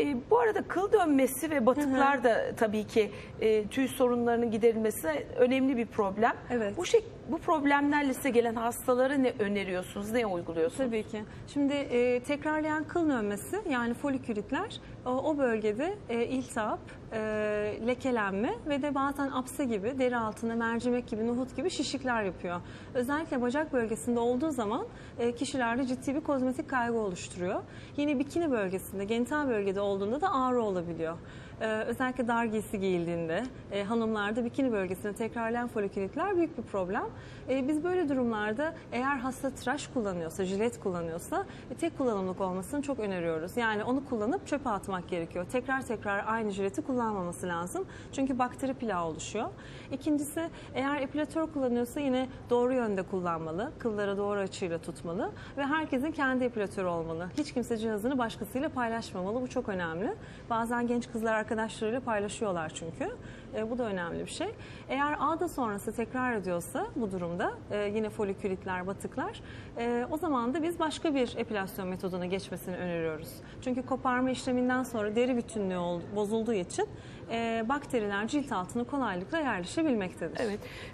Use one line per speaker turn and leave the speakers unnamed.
E, bu arada kıl dönmesi ve batıklar da tabii ki e, tüy sorunlarının giderilmesi önemli bir problem.
Evet.
Bu şey bu problemlerle size gelen hastalara ne öneriyorsunuz, ne uyguluyorsunuz?
Tabii ki. Şimdi e, tekrarlayan kıl dönmesi yani folikülitler o, o bölgede e, iltihap, e, lekelenme ve de bazen apse gibi deri altında mercimek gibi, nohut gibi şişlikler yapıyor. Özellikle bacak bölgesinde olduğu zaman e, kişilerde ciddi bir kozmetik kaygı oluşturuyor. Yine bikini bölgesinde, genital bölgede olduğunda da ağrı olabiliyor. Ee, özellikle dar giysi giyildiğinde e, hanımlarda bikini bölgesinde tekrarlayan folikülitler büyük bir problem. E, biz böyle durumlarda eğer hasta tıraş kullanıyorsa, jilet kullanıyorsa e, tek kullanımlık olmasını çok öneriyoruz. Yani onu kullanıp çöpe atmak gerekiyor. Tekrar tekrar aynı jileti kullanmaması lazım. Çünkü bakteri plağı oluşuyor. İkincisi eğer epilatör kullanıyorsa yine doğru yönde kullanmalı. Kılları doğru açıyla tutmalı ve herkesin kendi epilatörü olmalı. Hiç kimse cihazını başkasıyla paylaşmamalı. Bu çok önemli. Bazen genç kızlar arkadaşlarıyla paylaşıyorlar çünkü. E, bu da önemli bir şey. Eğer ağda sonrası tekrar ediyorsa bu durumda e, yine folikülitler, batıklar e, o zaman da biz başka bir epilasyon metoduna geçmesini öneriyoruz. Çünkü koparma işleminden sonra deri bütünlüğü bozulduğu için e, bakteriler cilt altına kolaylıkla yerleşebilmektedir.
Evet.